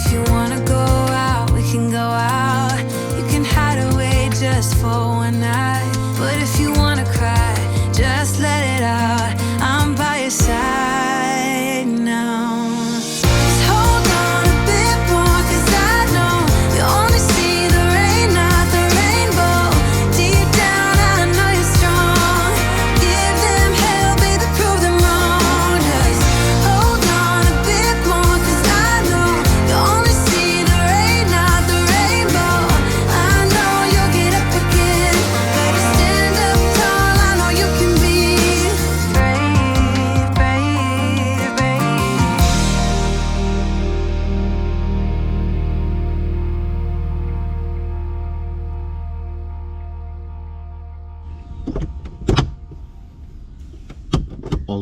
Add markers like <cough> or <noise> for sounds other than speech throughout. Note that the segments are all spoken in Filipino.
If you wanna go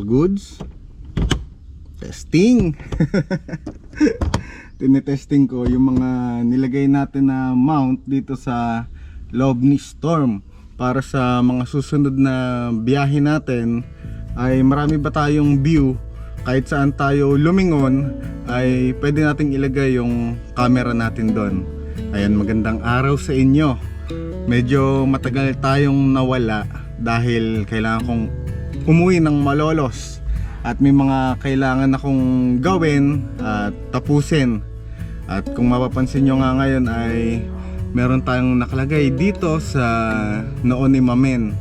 goods? Testing! <laughs> Tinetesting ko yung mga nilagay natin na mount dito sa loob ni Storm para sa mga susunod na biyahe natin ay marami ba tayong view kahit saan tayo lumingon ay pwede nating ilagay yung camera natin doon. Ayan, magandang araw sa inyo. Medyo matagal tayong nawala dahil kailangan kong umuwi ng malolos at may mga kailangan akong gawin at tapusin. At kung mapapansin nyo nga ngayon ay meron tayong nakalagay dito sa noon ni Mamen.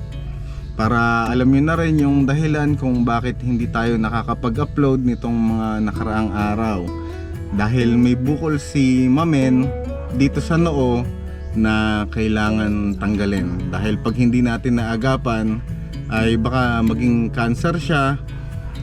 Para alam nyo na rin yung dahilan kung bakit hindi tayo nakakapag-upload nitong mga nakaraang araw. Dahil may bukol si Mamen dito sa noo na kailangan tanggalin. Dahil pag hindi natin naagapan ay baka maging cancer siya.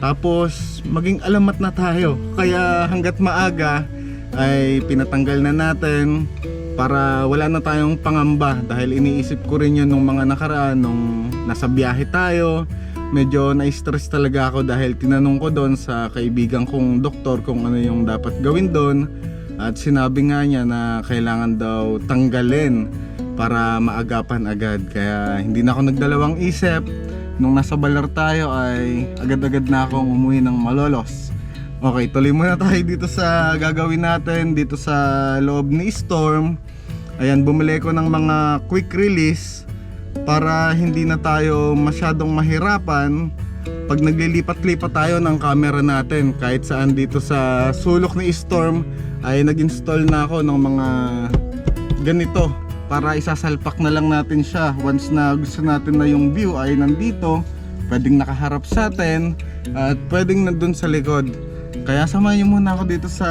Tapos maging alamat na tayo. Kaya hanggat maaga ay pinatanggal na natin para wala na tayong pangamba. Dahil iniisip ko rin yun nung mga nakaraan nung nasa biyahe tayo. Medyo na-stress talaga ako dahil tinanong ko doon sa kaibigan kong doktor kung ano yung dapat gawin doon. At sinabi nga niya na kailangan daw tanggalin para maagapan agad. Kaya hindi na ako nagdalawang isip nung nasa balar tayo ay agad-agad na akong umuwi ng malolos. Okay, tuloy muna tayo dito sa gagawin natin dito sa loob ni Storm. Ayan, bumili ko ng mga quick release para hindi na tayo masyadong mahirapan pag naglilipat-lipat tayo ng camera natin. Kahit saan dito sa sulok ni Storm ay nag-install na ako ng mga ganito para isasalpak na lang natin siya once na gusto natin na yung view ay nandito pwedeng nakaharap sa atin at pwedeng nandun sa likod kaya samahan niyo muna ako dito sa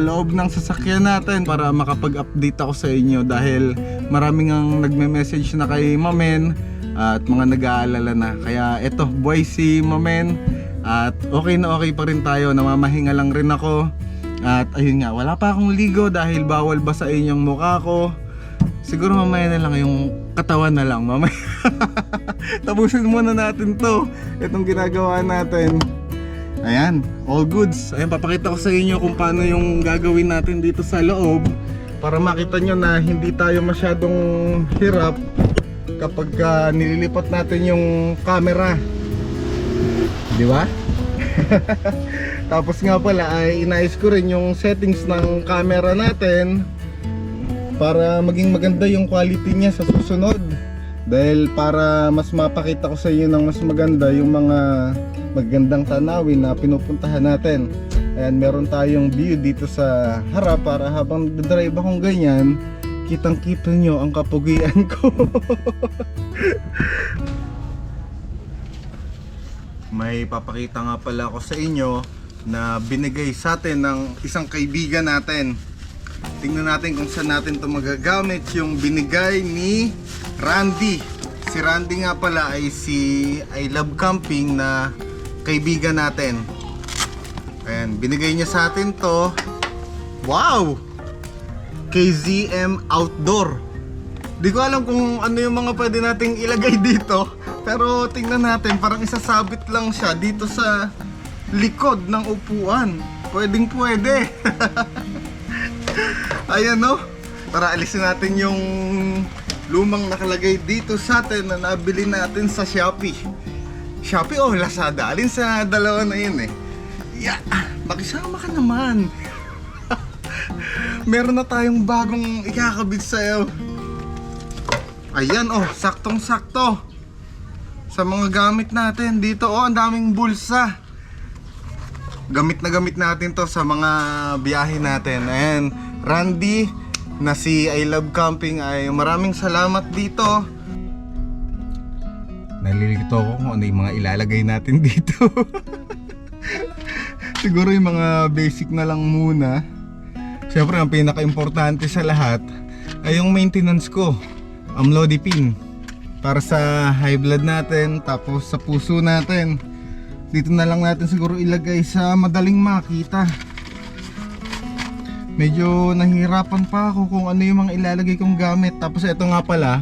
loob ng sasakyan natin para makapag-update ako sa inyo dahil maraming ang nagme-message na kay Mamen at mga nag-aalala na. Kaya eto, boy si Mamen at okay na okay pa rin tayo. Namamahinga lang rin ako. At ayun nga, wala pa akong ligo dahil bawal basain yung mukha ko. Siguro mamaya na lang yung katawan na lang mamaya. <laughs> Tapusin muna natin to. Itong ginagawa natin. Ayan, all goods. Ayan, papakita ko sa inyo kung paano yung gagawin natin dito sa loob para makita nyo na hindi tayo masyadong hirap kapag ah, nililipat natin yung camera. Di ba? <laughs> Tapos nga pala ay inayos ko rin yung settings ng camera natin para maging maganda yung quality niya sa susunod. Dahil para mas mapakita ko sa inyo ng mas maganda yung mga magandang tanawin na pinupuntahan natin. Ayan, meron tayong view dito sa harap para habang drive akong ganyan, kitang kita nyo ang kapugian <laughs> ko. May papakita nga pala ako sa inyo na binigay sa atin ng isang kaibigan natin. Tingnan natin kung saan natin ito magagamit yung binigay ni Randy. Si Randy nga pala ay si I Love Camping na kaibigan natin. Ayan, binigay niya sa atin to. Wow! KZM Outdoor. Di ko alam kung ano yung mga pwede nating ilagay <laughs> dito. Pero tingnan natin, parang isasabit lang siya dito sa likod ng upuan. Pwedeng pwede. <laughs> Ayan no. Para alisin natin yung lumang nakalagay dito sa atin na nabili natin sa Shopee. Shopee o Lazada? Alin sa dalawa na yun eh? Yeah, makisama ka naman. <laughs> meron na tayong bagong ikakabit sa'yo. Ayan oh, saktong sakto. Sa mga gamit natin dito oh, ang daming bulsa. Gamit na gamit natin to sa mga biyahe natin. Ayan, Randy na si I Love Camping ay maraming salamat dito. Nalilito ako kung ano yung mga ilalagay natin <laughs> dito. Siguro yung mga basic na lang muna. Siyempre, ang pinaka-importante sa lahat ay yung maintenance ko. Amlodipine. Para sa high blood natin, tapos sa puso natin. Dito na lang natin siguro ilagay sa madaling makita. Medyo nahihirapan pa ako kung ano yung mga ilalagay kong gamit. Tapos ito nga pala,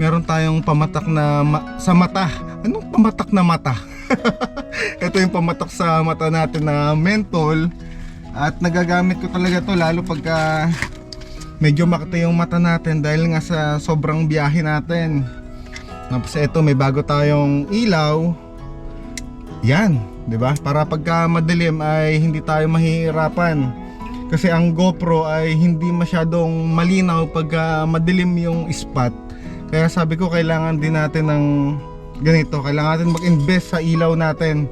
meron tayong pamatak na ma- sa mata. Anong pamatak na mata? <laughs> ito yung pamatak sa mata natin na mentol. At nagagamit ko talaga to lalo pagka medyo makita yung mata natin dahil nga sa sobrang biyahe natin. Tapos ito may bago tayong ilaw. Yan, 'di ba? Para pagka madilim ay hindi tayo mahihirapan. Kasi ang GoPro ay hindi masyadong malinaw pagka madilim yung spot. Kaya sabi ko kailangan din natin ng ganito, kailangan natin mag-invest sa ilaw natin.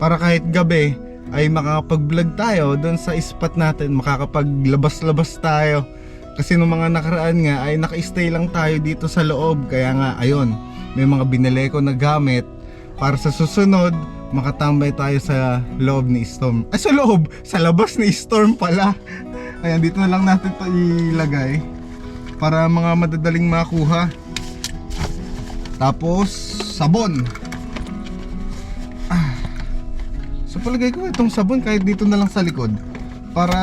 Para kahit gabi ay makakapag-vlog tayo doon sa spot natin, makakapaglabas-labas tayo. Kasi nung mga nakaraan nga ay naka-stay lang tayo dito sa loob. Kaya nga ayun, may mga binili ko na gamit para sa susunod makatambay tayo sa loob ni Storm. Ay sa loob, sa labas ni Storm pala. Ayan, dito na lang natin to ilagay para mga madadaling makuha. Tapos sabon. Ah. So palagay ko itong sabon kahit dito na lang sa likod para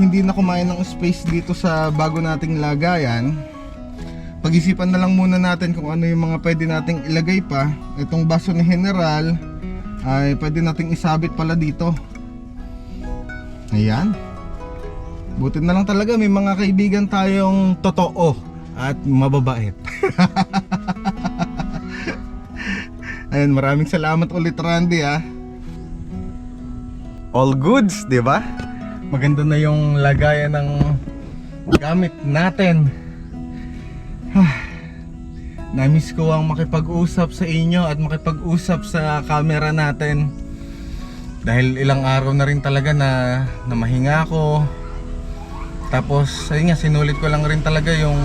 hindi na kumain ng space dito sa bago nating lagayan pag-isipan na lang muna natin kung ano yung mga pwede nating ilagay pa. Itong baso ni General ay pwede nating isabit pala dito. Ayan. Buti na lang talaga may mga kaibigan tayong totoo at mababait. <laughs> Ayan maraming salamat ulit Randy ah. All goods ba? Maganda na yung lagayan ng gamit natin Namiss ko ang makipag-usap sa inyo at makipag-usap sa camera natin. Dahil ilang araw na rin talaga na, na mahinga ako. Tapos, ayun nga, sinulit ko lang rin talaga yung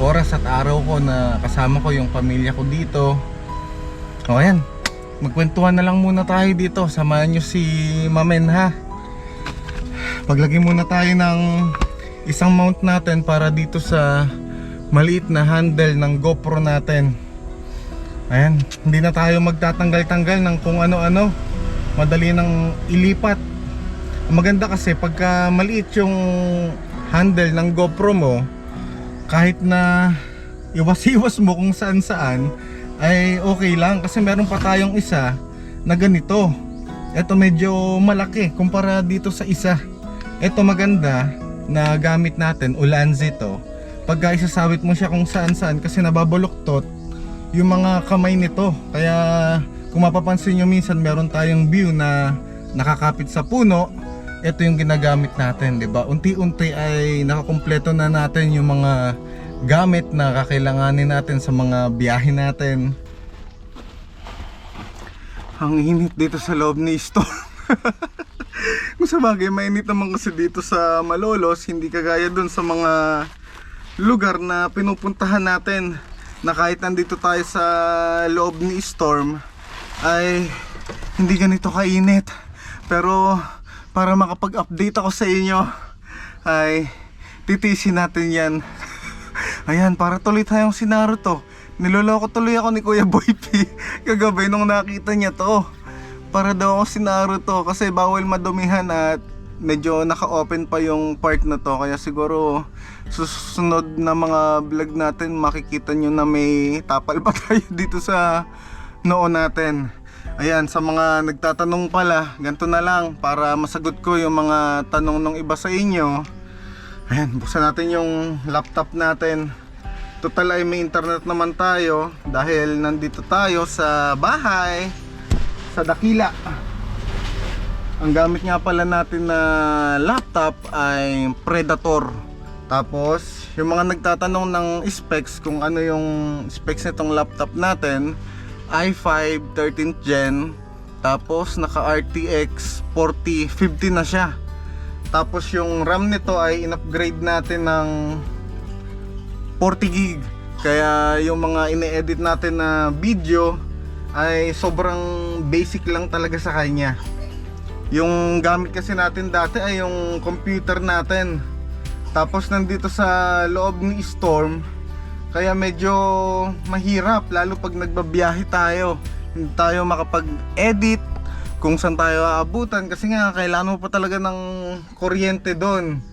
oras at araw ko na kasama ko yung pamilya ko dito. O ayan, magkwentuhan na lang muna tayo dito. Samahan nyo si Mamen ha. Paglagay muna tayo ng isang mount natin para dito sa maliit na handle ng GoPro natin. Ayan hindi na tayo magtatanggal-tanggal ng kung ano-ano. Madali nang ilipat. Maganda kasi pagka maliit yung handle ng GoPro mo kahit na iwas-iwas mo kung saan-saan ay okay lang kasi meron pa tayong isa na ganito. Ito medyo malaki kumpara dito sa isa. Ito maganda na gamit natin Ulanzi to pagka isasawit mo siya kung saan saan kasi nababaluktot yung mga kamay nito. Kaya kung mapapansin nyo minsan meron tayong view na nakakapit sa puno. Ito yung ginagamit natin 'di ba? Unti-unti ay nakakumpleto na natin yung mga gamit na kakailanganin natin sa mga biyahe natin. Ang init dito sa loob ni store <laughs> kung sa bagay mainit naman kasi dito sa Malolos hindi kagaya dun sa mga lugar na pinupuntahan natin na kahit nandito tayo sa loob ni Storm ay hindi ganito kainit. Pero para makapag-update ako sa inyo ay titisin natin yan. <laughs> Ayan para tuloy tayong si Naruto. Niloloko tuloy ako ni Kuya Boy P. <laughs> Kagabi nung nakita niya to. Para daw ako si Naruto kasi bawal madumihan at medyo naka-open pa yung part na to. Kaya siguro susunod na mga vlog natin makikita nyo na may tapal pa <laughs> tayo dito sa noon natin. Ayan sa mga nagtatanong pala ganito na lang para masagot ko yung mga tanong ng iba sa inyo. Ayan buksan natin yung laptop natin. Total ay may internet naman tayo dahil nandito tayo sa bahay sa Dakila Ang gamit nga pala natin na laptop ay Predator. Tapos, yung mga nagtatanong ng specs kung ano yung specs nitong laptop natin, i5 13th gen. Tapos naka RTX 4050 na siya. Tapos yung RAM nito ay in-upgrade natin ng 40 gig. Kaya yung mga ine-edit natin na video ay sobrang basic lang talaga sa kanya. Yung gamit kasi natin dati ay yung computer natin. Tapos nandito sa loob ni Storm, kaya medyo mahirap lalo pag nagbabiyahe tayo. Hindi tayo makapag-edit kung saan tayo aabutan kasi nga kailangan mo pa talaga ng kuryente doon.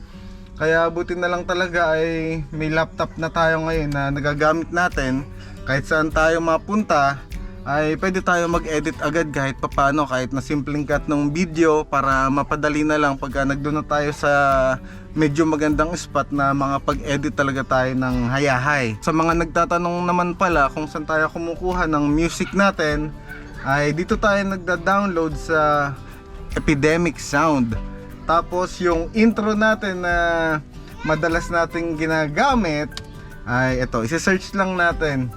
Kaya buti na lang talaga ay may laptop na tayo ngayon na nagagamit natin. Kahit saan tayo mapunta ay pwede tayo mag-edit agad kahit papano kahit na simpleng cut ng video para mapadali na lang pagka nagdoon na tayo sa medyo magandang spot na mga pag-edit talaga tayo ng hayahay. Sa mga nagtatanong naman pala kung saan tayo kumukuha ng music natin ay dito tayo nagda-download sa Epidemic Sound. Tapos yung intro natin na madalas nating ginagamit ay ito, isi-search lang natin.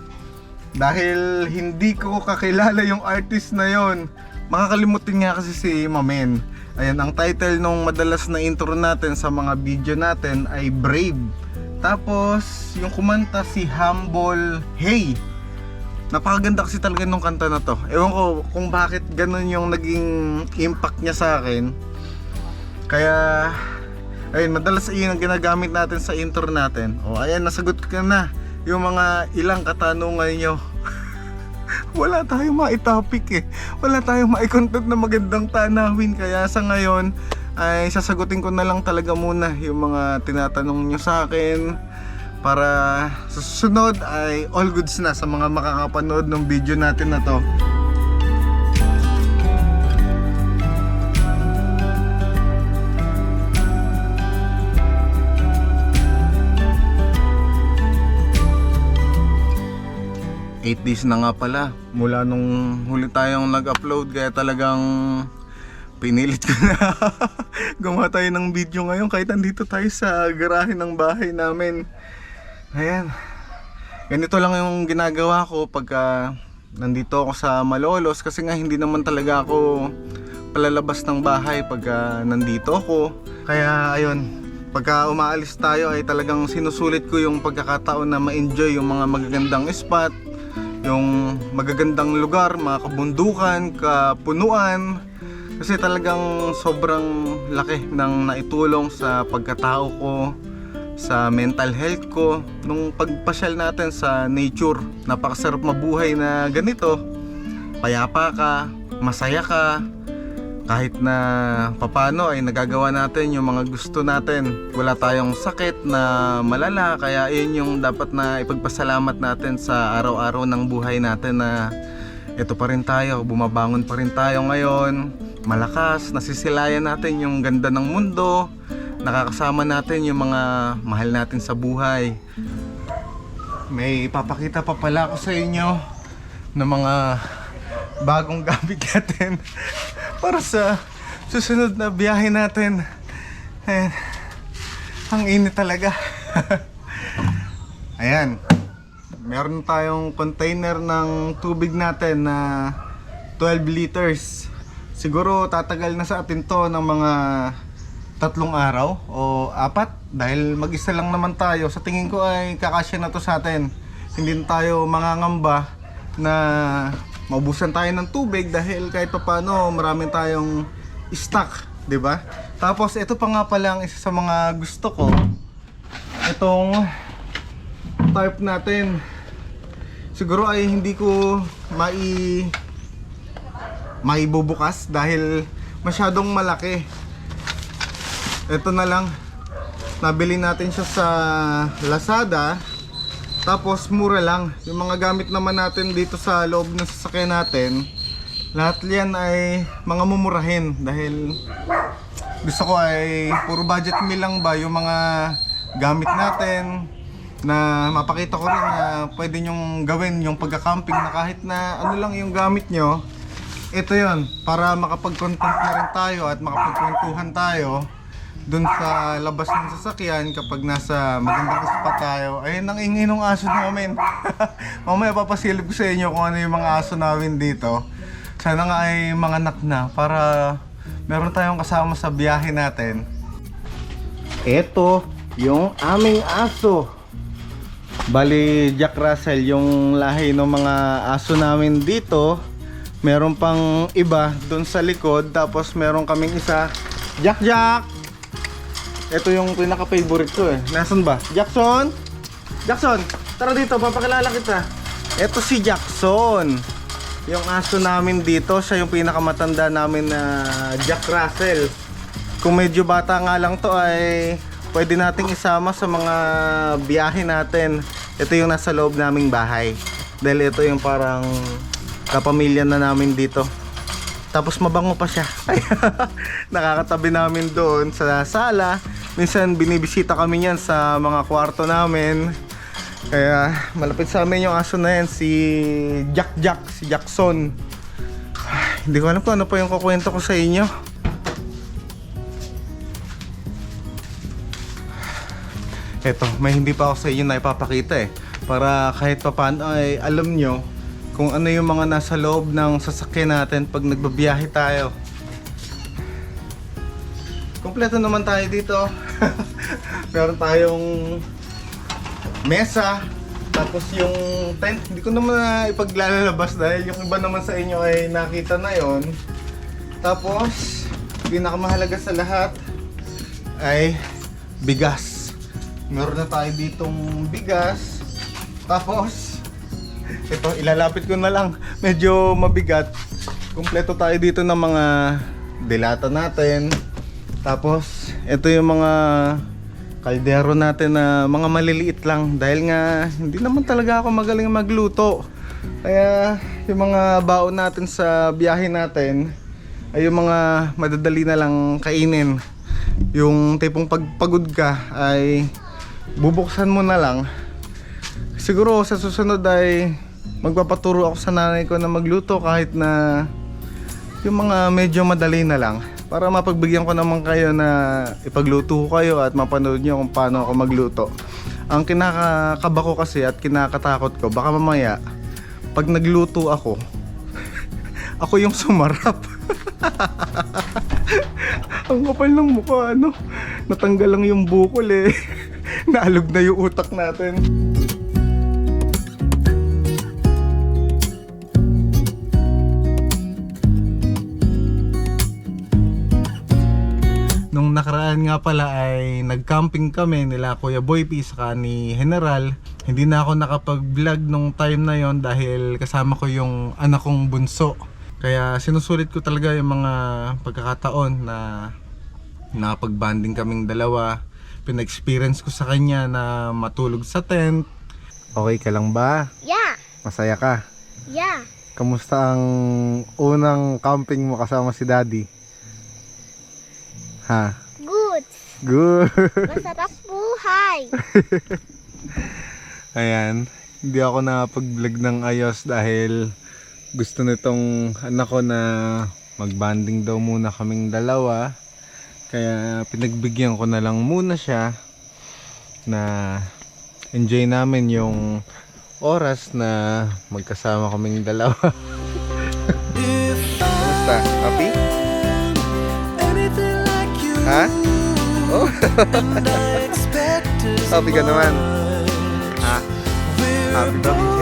Dahil hindi ko kakilala yung artist na yon. Makakalimutin nga kasi si Mamen. Ayan, ang title nung madalas na intro natin sa mga video natin ay Brave. Tapos, yung kumanta si Humble Hey. Napakaganda kasi talaga nung kanta na to. Ewan ko kung bakit ganun yung naging impact niya sa akin. Kaya, ayun, madalas iyon ang ginagamit natin sa intro natin. O, ayan, nasagot ka na yung mga ilang katanungan nyo. <laughs> Wala tayong maitopic eh. Wala tayong maikontent na magandang tanawin. Kaya sa ngayon, ay sasagutin ko na lang talaga muna yung mga tinatanong nyo sa akin para sa susunod ay all goods na sa mga makakapanood ng video natin na to. Eight days na nga pala mula nung huli tayong nag-upload kaya talagang pinilit ko na <laughs> gumawa tayo ng video ngayon kahit nandito tayo sa garahe ng bahay namin. Ayan. Ganito lang yung ginagawa ko pagka nandito ako sa Malolos kasi nga hindi naman talaga ako palalabas ng bahay pagka nandito ako. Kaya ayun, pagka umaalis tayo ay talagang sinusulit ko yung pagkakataon na ma-enjoy yung mga magagandang spot, yung magagandang lugar, mga kabundukan, kapunuan. Kasi talagang sobrang laki ng naitulong sa pagkatao ko, sa mental health ko, nung pagpasyal natin sa nature. Napakasarap mabuhay na ganito. Payapa ka, masaya ka, kahit na papano ay nagagawa natin yung mga gusto natin. Wala tayong sakit na malala, kaya yun yung dapat na ipagpasalamat natin sa araw-araw ng buhay natin na ito pa rin tayo, bumabangon pa rin tayo ngayon, malakas, nasisilayan natin yung ganda ng mundo, nakakasama natin yung mga mahal natin sa buhay. May ipapakita pa pala ako sa inyo ng mga bagong gamit <laughs> natin para sa susunod na biyahe natin. Ayan. Ang init talaga. <laughs> Ayan. Meron tayong container ng tubig natin na 12 liters. Siguro tatagal na sa atin to ng mga tatlong araw o apat dahil mag-isa lang naman tayo. Sa tingin ko ay kakasya na to sa atin. Hindi tayo mangangamba na maubusan tayo ng tubig dahil kahit pa paano marami tayong stock, 'di ba? Tapos ito pa nga pala ang isa sa mga gusto ko. Itong tarp natin. Siguro ay hindi ko mai maibubukas dahil masyadong malaki. Ito na lang. Nabili natin siya sa Lazada. Tapos mura lang. Yung mga gamit naman natin dito sa loob ng sasakyan natin, lahat yan ay mga mumurahin dahil gusto ko ay puro budget meal lang ba yung mga gamit natin na mapakita ko rin na pwede nyong gawin yung pagka-camping na kahit na ano lang yung gamit nyo ito yon para makapag-content na rin tayo at makapagkwentuhan tayo dun sa labas ng sasakyan kapag nasa magandang spot tayo. Ayun ang ingay ng aso namin. <laughs> Mamaya papasilip ko sa inyo kung ano yung mga aso namin dito. Sana nga ay mga anak na para meron tayong kasama sa biyahe natin. Ito yung aming aso. Bali, Jack Russell, yung lahi ng mga aso namin dito. Meron pang iba doon sa likod. Tapos meron kaming isa. Jack Jack! Ito yung pinaka-favorite ko eh. Nasaan ba? Jackson? Jackson! Tara dito, papakilala kita. Ito si Jackson. Yung aso namin dito, siya yung pinakamatanda namin na Jack Russell. Kung medyo bata nga lang to ay pwede nating isama sa mga biyahe natin. Ito yung nasa loob naming bahay. Dahil ito yung parang kapamilya na namin dito. Tapos mabango pa siya. <laughs> Nakakatabi namin doon sa sala. Minsan binibisita kami niyan sa mga kwarto namin. Kaya malapit sa amin yung aso na yan, si Jack Jack, si Jackson. Ay, Hindi ko alam kung ano pa yung kukwento ko sa inyo. Eto, may hindi pa ako sa inyo na ipapakita eh. Para kahit pa paano ay alam nyo kung ano yung mga nasa loob ng sasakyan natin pag nagbabiyahe tayo. Kompleto naman tayo dito. <laughs> Meron tayong mesa, tapos yung tent, hindi ko naman na ipaglalabas dahil yung iba naman sa inyo ay nakita na yon. Tapos, pinakamahalaga sa lahat ay bigas. Meron na tayo ditong bigas. Tapos, <laughs> ito, ilalapit ko na lang. Medyo mabigat. Kompleto tayo dito ng mga delata natin. Tapos, ito yung mga kaldero natin na mga maliliit lang. Dahil nga, hindi naman talaga ako magaling magluto. Kaya, yung mga baon natin sa biyahe natin, ay yung mga madadali na lang kainin. Yung tipong pagpagod ka ay bubuksan mo na lang. Siguro sa susunod ay magpapaturo ako sa nanay ko na magluto kahit na yung mga medyo madali na lang para mapagbigyan ko naman kayo na ipagluto ko kayo at mapanood nyo kung paano ako magluto. Ang kinakakaba ko kasi at kinakatakot ko, baka mamaya pag nagluto ako, <laughs> ako yung sumarap. <laughs> Ang kapal ng mukha, ano? Natanggal lang yung bukol eh. <laughs> Naalog na yung utak natin. Nakaraan nga pala ay nag-camping kami nila Kuya Boy P saka ni General. Hindi na ako nakapag-vlog nung time na yon dahil kasama ko yung anak kong bunso. Kaya sinusulit ko talaga yung mga pagkakataon na nakapag-banding kaming dalawa. Pina-experience ko sa kanya na matulog sa tent. Okay ka lang ba? Yeah, Masaya ka? yeah. Kamusta ang unang camping mo kasama si Daddy? Ha? Good. Masarap buhay. <laughs> Ayan. Hindi ako nakapag-vlog ng ayos dahil gusto nitong anak ko na magbanding daw muna kaming dalawa. Kaya pinagbigyan ko na lang muna siya na enjoy namin yung oras na magkasama kaming dalawa. <laughs> Kumusta? Happy? Ha? Oh. <laughs> Happy ka naman. Ha? Happy ba, BJ?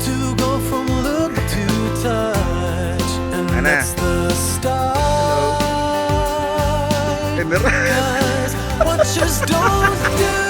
to go from look to touch and Ana. that's the start Hello. Cause what just don't do